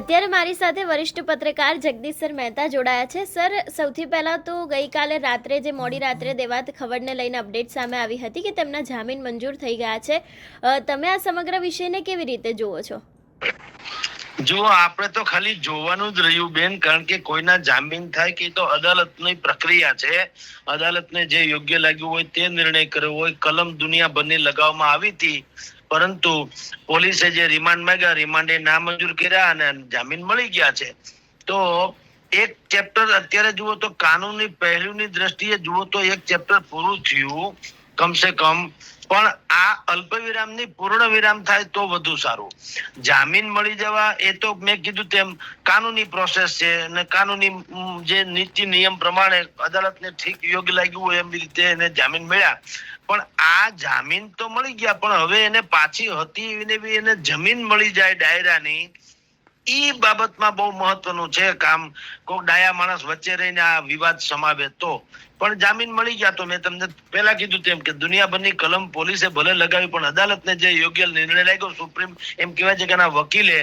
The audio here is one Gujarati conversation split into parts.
અત્યારે મારી સાથે વરિષ્ઠ પત્રકાર જગદીશ સર મહેતા જોડાયા છે. સર, સૌથી પહેલાં તો ગઈકાલે રાત્રે જે મોડી રાત્રે દેવાત ખબરને લઈને અપડેટ સામે આવી હતી કે તેમના જામીન મંજૂર થઈ ગયા છે. તમે આ સમગ્ર વિષયને કેવી રીતે જુઓ છો? જો આપણે તો ખાલી જોવાનું જ રહ્યું બેન, કારણ કે કોઈના જામીન થાય કે તો અદાલતની પ્રક્રિયા છે. અદાલતને જે યોગ્ય લાગ્યું હોય તે નિર્ણય કર્યો હોય. કલમ દુનિયાભરની લગાવવામાં આવી હતી. પરંતુ પોલીસે જે રિમાન્ડ માંગ્યા, રિમાન્ડ એ નામંજૂર કર્યા અને જામીન મળી ગયા છે. તો એક ચેપ્ટર અત્યારે જુઓ તો કાનૂની પહેલુંની દ્રષ્ટિએ જુઓ તો એક ચેપ્ટર પૂરું થયું. કમસે કમ, પણ આ અલ્પ વિરામની પૂર્ણ વિરામ થાય તો વધુ સારું. જામીન મળી જવા એ તો મેં કીધું તેમ કાનૂની પ્રોસેસ છે અને કાનૂની જે નીતિ નિયમ પ્રમાણે અદાલતને ઠીક યોગ્ય લાગ્યું હોય એમ રીતે એને જામીન મળ્યા. પણ આ જામીન તો મળી ગયા, પણ હવે એને પાછી હતી એને બી એને જમીન મળી જાય ડાયરાની, ઈ બાબતમાં બહુ મહત્વનું છે કામ. કોઈ ડાયા માણસ વચ્ચે રહીને આ વિવાદ સમાવે તો. પણ જામીન મળી ગયા તો મેં તમને પહેલા કીધું તેમ કે દુનિયાભરની કલમ પોલીસે ભલે લગાવી, પણ અદાલતને જે યોગ્ય નિર્ણય લાગ્યો, સુપ્રીમ એમ કહેવાય છે કે એના વકીલે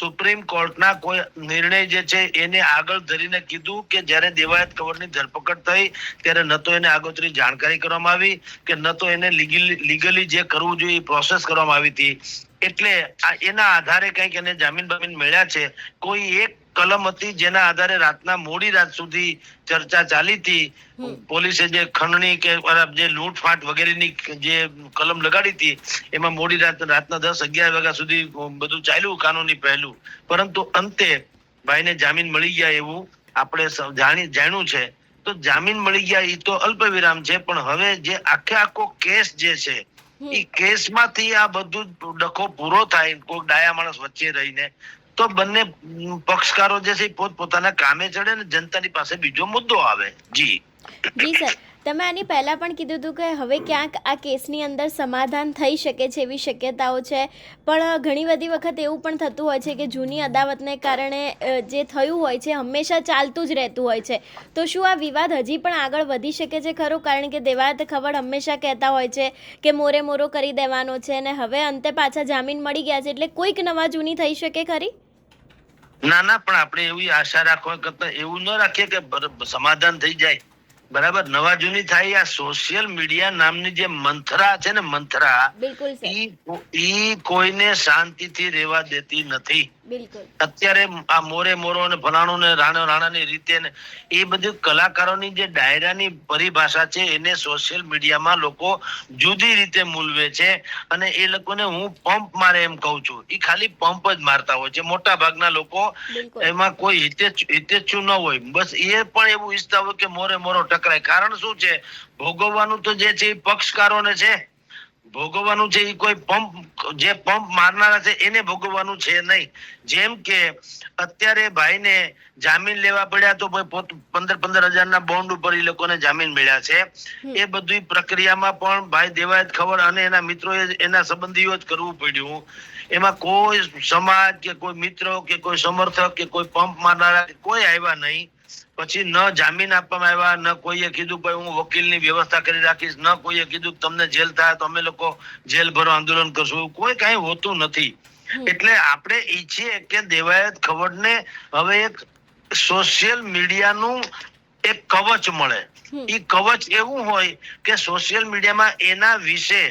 સુપ્રીમ કોર્ટના કોઈ નિર્ણય જે છે એને આગળ ધરીને કીધું કે જ્યારે દેવાયત કવરની ધરપકડ થઈ, ત્યારે ન તો એને આગોતરી જાણકારી કરવામાં આવી, કે ન તો એને લીગલી લીગલી જે કરવું જોઈએ એ પ્રોસેસ કરવામાં આવી હતી. એટલે એના આધારે કંઈક એને જામીન બામીન મળ્યા છે. કોઈ એક કલમ હતી જેના આધારે રાતના મોડી રાત સુધી ચર્ચા ચાલી હતી. પોલીસે જે ખંડણી કે જે લૂંટફાટ વગેરેની જે કલમ લગાડી હતી એમાં મોડી રાત રાતના દસ અગિયાર વાગ્યા સુધી બધું ચાલ્યું કાનૂની પહેલું. પરંતુ અંતે ભાઈને જામીન મળી ગયા એવું આપણે જાણી જાણ્યું છે. તો જામીન મળી ગયા એ તો અલ્પ વિરામ છે પણ હવે જે આખે આખો કેસ જે છે ઈ કેસમાંથી આ બધું ડખો પૂરો થાય કોઈ ડાયા માણસ વચ્ચે રહીને તો બંને પક્ષકારો જે છે પોત પોતાના કામે ચડે ને જનતાની પાસે બીજો મુદ્દો આવે. જી. જી સર. તમે આની પહેલાં પણ કીધું હતું કે હવે ક્યાંક આ કેસની અંદર સમાધાન થઈ શકે છે એવી શક્યતાઓ છે. પણ ઘણી બધી વખત એવું પણ થતું હોય છે કે જૂની અદાવતને કારણે જે થયું હોય છે હંમેશા ચાલતું જ રહેતું હોય છે. તો શું આ વિવાદ હજી પણ આગળ વધી શકે છે ખરું? કારણ કે દેવાત ખબર હંમેશા કહેતા હોય છે કે મોરે મોરો કરી દેવાનો છે અને હવે અંતે પાછા જામીન મળી ગયા છે એટલે કોઈક નવા જૂની થઈ શકે ખરી? ના ના, પણ આપણે એવી આશા રાખવા કરતા એવું ન રાખીએ કે સમાધાન થઈ જાય. બરાબર? નવા જૂની થાય આ સોશિયલ મીડિયા નામની જે મંથરા છે ને મંથરા ઈ કોઈને શાંતિથી રહેવા દેતી નથી. અત્યારે આ મોરે મોરો ને ફલાણું ને રાણો રાણાની રીતે ને એ બધી કલાકારોની જે ડાયરાની પરિભાષા છે એને સોશિયલ મીડિયામાં લોકો જુદી રીતે મૂલવે છે અને એ લોકોને હું પંપ મારે એમ કહું છું. એ ખાલી પંપ જ મારતા હોય છે. મોટા ભાગના લોકો એમાં કોઈ હિતેચ્છુ ન હોય. બસ એ પણ એવું ઈચ્છતા હોય કે મોરે મોરો ટકરાય કારણ શું છે? ભોગવવાનું તો જે છે એ પક્ષકારોને છે. ભોગવવાનું છે એ કોઈ પંપ જે પંપ મારનારા છે એને ભોગવવાનું છે નહીં. જેમ કે અત્યારે ભાઈને જામીન લેવા પડ્યા તો પંદર પંદર હજાર ના બોન્ડ ઉપર એ લોકોને જામીન મળ્યા છે. એ બધી પ્રક્રિયામાં પણ ભાઈ દેવાયત ખબર અને એના મિત્રો એના સંબંધીઓ જ કરવું પડ્યું. એમાં કોઈ સમાજ કે કોઈ મિત્રો કે કોઈ સમર્થક કે કોઈ પંપ મારનારા કોઈ આવ્યા નહીં. પછી ન જામીન આપવામાં આવ્યા ન કોઈએ કીધું ભાઈ હું વકીલની વ્યવસ્થા કરી રાખીશ. ન કોઈએ કીધું તમને જેલ થાય તો અમે લોકો જેલ ભરો આંદોલન કરશું. કોઈ કાંઈ હોતું નથી. એટલે આપણે ઈચ્છીએ કે દેવાયત ખબરને હવે એક સોશિયલ મીડિયાનું એક કવચ મળે. એ કવચ એવું હોય કે સોશિયલ મીડિયામાં એના વિશે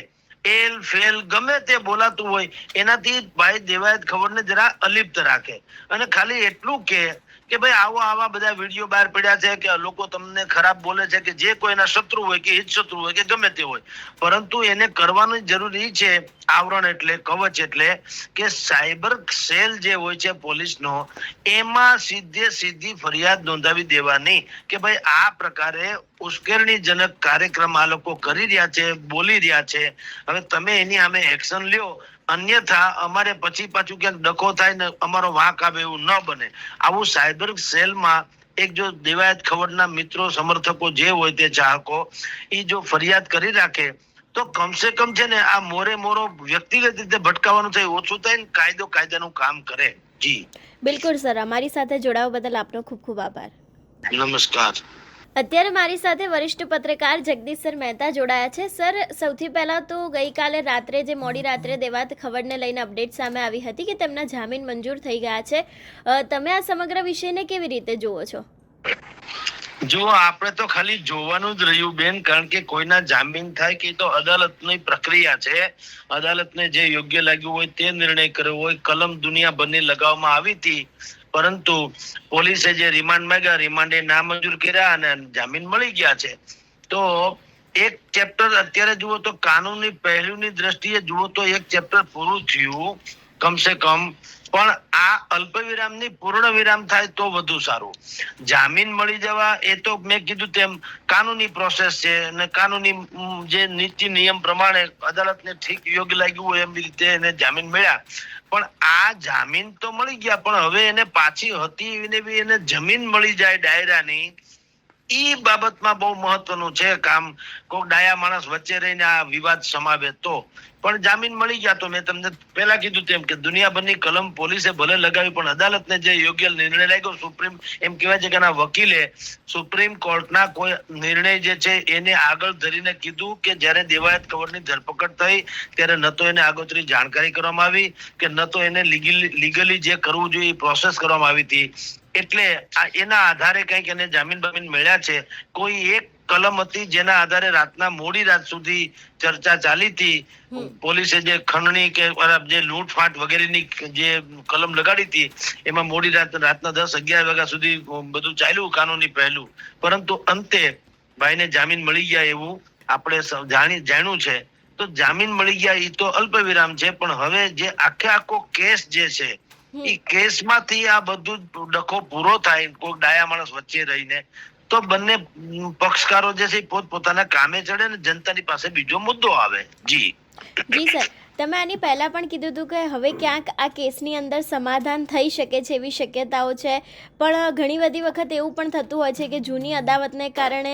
એલ, ફેલ, ગમે તે બોલાતું હોય, એનાથી ભાઈ દેવાયત ખબરને જરા અલિપ્ત રાખે. અને ખાલી એટલું કે કે ભાઈ આવો આવા બધા વીડિયો બહાર પડ્યા છે કે લોકો તમને ખરાબ બોલે છે કે જે કોઈના શત્રુ હોય કે હિત શત્રુ હોય કે ગમે તે હોય. પરંતુ એને કરવાનું જરૂરી છે આવરણ એટલે, કવચ એટલે કે સાયબર સેલ જે હોય છે પોલીસનો, એમાં સીધે સીધી ફરિયાદ નોંધાવી દેવાની કે ભાઈ આ પ્રકારે ઉશ્કેરણીજનક કાર્યક્રમ આ લોકો કરી રહ્યા છે, બોલી રહ્યા છે. હવે તમે એની સામે એક્શન લ્યો. અન્યથા અમારે પછી પાછું ક્યાંક ડકો થાય ને અમારો વાંક આવે એવું ન બને. આવું સાયબર સેલમાં એક જો દેવાયત ખબરના મિત્રો સમર્થકો જે હોય તે ચાહકો એ જો ફરિયાદ કરી રાખે તો કમસે કમ છે ને આ મોરે મોરો વ્યક્તિગત રીતે ભટકાવાનું થાય ઓછું થાય ને કાયદો કાયદાનું કામ કરે. જી. બિલકુલ સર. અમારી સાથે જોડાવા બદલ આપનો ખૂબ ખૂબ આભાર. નમસ્કાર. અત્યારે મારી સાથે વરિષ્ઠ પત્રકાર જગદીશ સર મહેતા જોડાયા છે. સર, સૌથી પહેલાં તો ગઈકાલે રાત્રે જે મોડી રાત્રે દેવાત ખબરને લઈને અપડેટ સામે આવી હતી કે તેમના જામીન મંજૂર થઈ ગયા છે. તમે આ સમગ્ર વિષયને કેવી રીતે જુઓ છો? જો, આપણે તો ખાલી જોવાનું જ રહ્યું બેન, કારણ કે કોઈના જામીન થાય કે તો અદાલતની પ્રક્રિયા છે. અદાલતને જે યોગ્ય લાગ્યું હોય તે નિર્ણય કર્યો હોય. કલમ દુનિયા બંને લગાવવામાં આવી હતી. પરંતુ પોલીસે જે રિમાન્ડ માંગ્યા, રિમાન્ડ એ નામંજૂર કર્યા અને જામીન મળી ગયા છે. તો એક ચેપ્ટર અત્યારે જુઓ તો કાનૂની પહેલુંની દ્રષ્ટિએ જુઓ તો એક ચેપ્ટર પૂરું થયું. કમસે કમ પણ આ અલ્પ વિરામની પૂર્ણ વિરામ થાય તો વધુ સારું. જામીન મળી જવા એ તો મેં કીધું તેમ કાનૂની પ્રોસેસ છે અને કાનૂની જે નીતિ નિયમ પ્રમાણે અદાલતને ઠીક યોગ્ય લાગ્યું હોય એમ રીતે એને જામીન મળ્યા. પણ આ જામીન તો મળી ગયા, પણ હવે એને પાછી હતી એને બી એને જમીન મળી જાય ડાયરાની ઈ બાબતમાં બહુ મહત્વનું છે કામ કોઈ ડાયા માણસ વચ્ચે રહીને આ વિવાદ સમાવે તો. પણ જામીન મળી ગયા તો મેં તમને પહેલા કીધું તેમ કે દુનિયાભરની કલમ પોલીસે ભલે લગાવી, પણ અદાલતને જે યોગ્ય નિર્ણય લાગ્યો, સુપ્રીમ એમ કહેવાય છે કે એના વકીલે સુપ્રીમ કોર્ટના કોઈ નિર્ણય જે છે એને આગળ ધરીને કીધું કે જ્યારે દેવાયત કવરની ધરપકડ થઈ, ત્યારે ન તો એને આગોતરી જાણકારી કરવામાં આવી, કે ન તો એને લીગલી લીગલી જે કરવું જોઈએ એ પ્રોસેસ કરવામાં આવી હતી. એટલે એના આધારે કંઈક એને જામીન બામીન મળ્યા છે. કોઈ એક કલમ હતી જેના આધારે રાતના મોડી રાત સુધી ચર્ચા ચાલી હતી. પોલીસે જે ખંડણી કે જે લૂંટફાટ વગેરેની જે કલમ લગાડી હતી એમાં મોડી રાત રાતના દસ અગિયાર વાગ્યા સુધી બધું ચાલ્યું કાનૂની પહેલું. પરંતુ અંતે ભાઈને જામીન મળી ગયા એવું આપણે જાણી જાણ્યું છે. તો જામીન મળી ગયા એ તો અલ્પ વિરામ છે પણ હવે જે આખે આખો કેસ જે છે. એ કેસમાંથી આ બધું ડખો પૂરો થાય કોઈ ડાયા માણસ વચ્ચે રહીને, તો બંને પક્ષકારો જે છે પોત પોતાના કામે ચડે ને જનતાની પાસે બીજો મુદ્દો આવે. જી. જી, સર. તમે આની પહેલાં પણ કીધું હતું કે હવે ક્યાંક આ કેસની અંદર સમાધાન થઈ શકે છે એવી શક્યતાઓ છે. પણ ઘણી બધી વખત એવું પણ થતું હોય છે કે જૂની અદાવતને કારણે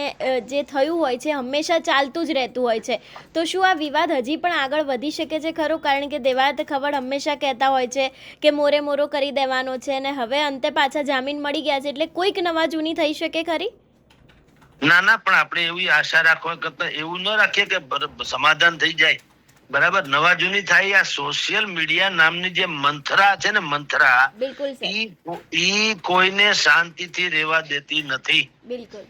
જે થયું હોય છે હંમેશા ચાલતું જ રહેતું હોય છે. તો શું આ વિવાદ હજી પણ આગળ વધી શકે છે ખરો? કારણ કે દેવાત ખબર હંમેશા કહેતા હોય છે કે મોરે મોરો કરી દેવાનો છે અને હવે અંતે પાછા જામીન મળી ગયા છે. એટલે કોઈક નવા જૂની થઈ શકે ખરી? ના ના, પણ આપણે એવી આશા રાખવા કરતા એવું ન રાખીએ કે સમાધાન થઈ જાય. બરાબર? નવા જૂની થાય આ સોશિયલ મીડિયા નામની જે મંથરા છે ને મંથરા બિલકુલ ઈ કોઈને શાંતિથી રહેવા દેતી નથી.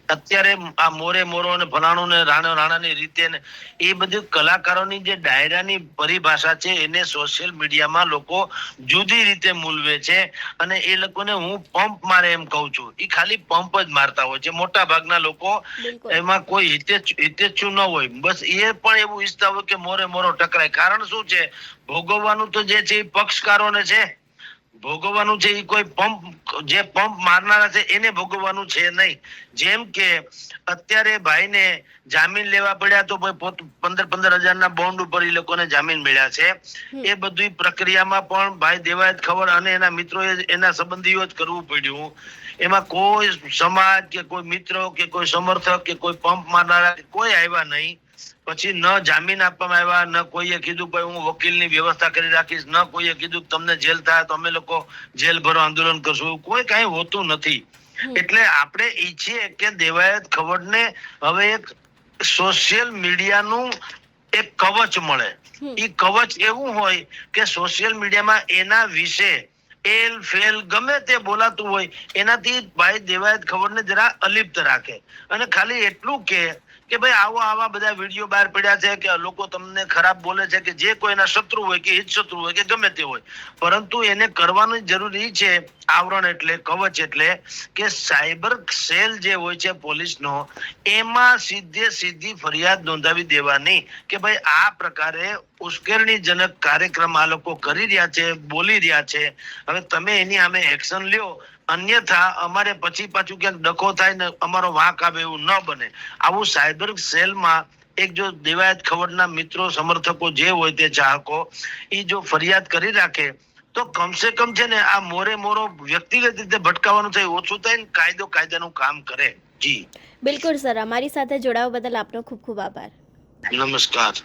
અત્યારે આ મોરે મોરો અને ફલાણું ને રાણો રાણાની રીતે ને એ બધું કલાકારોની જે ડાયરાની પરિભાષા છે એને સોશિયલ મીડિયામાં લોકો જુદી રીતે મૂલવે છે અને એ લોકોને હું પંપ મારે એમ કહું છું. એ ખાલી પંપ જ મારતા હોય છે. મોટા ભાગના લોકો એમાં કોઈ હિતેચ્છુ હિતેચ્છુ ન હોય. બસ એ પણ એવું ઈચ્છતા હોય કે મોરે મોરો ટકરાય. કારણ શું છે? ભોગવવાનું તો જે છે એ પક્ષકારોને છે. ભોગવવાનું છે એ કોઈ પંપ જે પંપ મારનારા છે એને ભોગવવાનું છે નહીં. જેમ કે અત્યારે ભાઈને જામીન લેવા પડ્યા તો ભાઈ પોત- પંદર હજાર ના બોન્ડ ઉપર એ લોકોને જામીન મળ્યા છે. એ બધી પ્રક્રિયામાં પણ ભાઈ દેવાયત ખબર અને એના મિત્રો એના સંબંધીઓ જ કરવું પડ્યું. એમાં કોઈ સમાજ કે કોઈ મિત્રો કે કોઈ સમર્થક કે કોઈ પંપ મારનારા કોઈ આવ્યા નહીં. પછી ન જામીન આપવામાં આવ્યા ન કોઈએ કીધું ભાઈ હું વકીલની વ્યવસ્થા કરી રાખીશ. ન કોઈએ કીધું તમને જેલ થાય તો અમે લોકો જેલ ભરો આંદોલન કરશું. કોઈ કાંઈ હોતું નથી. એટલે આપણે ઈચ્છીએ કે દેવાયત ખબરને હવે એક સોશિયલ મીડિયાનું એક કવચ મળે. એ કવચ એવું હોય કે સોશિયલ મીડિયામાં એના વિશે એલ ફેલ ગમે તે બોલાતું હોય એનાથી ભાઈ દેવાયત ખબરને જરા અલિપ્ત રાખે. અને ખાલી એટલું કે કે ભાઈ આવો આવા બધા વીડિયો બહાર પડ્યા છે કે લોકો તમને ખરાબ બોલે છે કે જે કોઈના શત્રુ હોય કે હિત શત્રુ હોય કે ગમે તે હોય. પરંતુ એને કરવાનું જરૂરી છે આવરણ એટલે, કવચ એટલે કે સાયબર સેલ જે હોય છે પોલીસનો, એમાં સીધે સીધી ફરિયાદ નોંધાવી દેવાની કે ભાઈ આ પ્રકારે ઉશ્કેરણીજનક કાર્યક્રમ આ લોકો કરી રહ્યા છે, બોલી રહ્યા છે. હવે તમે એની સામે એક્શન લ્યો. અન્યથા અમારે પછી પાછું ક્યાંક ડખો થાય ને અમારો વાંક આવે એવું ન બને. આવું સાયબર સેલમાં એક જો દેવાયત ખબરના મિત્રો સમર્થકો જે હોય તે ચાહકો એ જો ફરિયાદ કરી રાખે તો કમસે કમ છે ને આ મોરે મોરો વ્યક્તિગત રીતે ભટકાવાનું થાય ઓછું થાય ને કાયદો કાયદાનું કામ કરે. જી. બિલકુલ સર. અમારી સાથે જોડાવા બદલ આપનો ખૂબ ખૂબ આભાર. નમસ્કાર.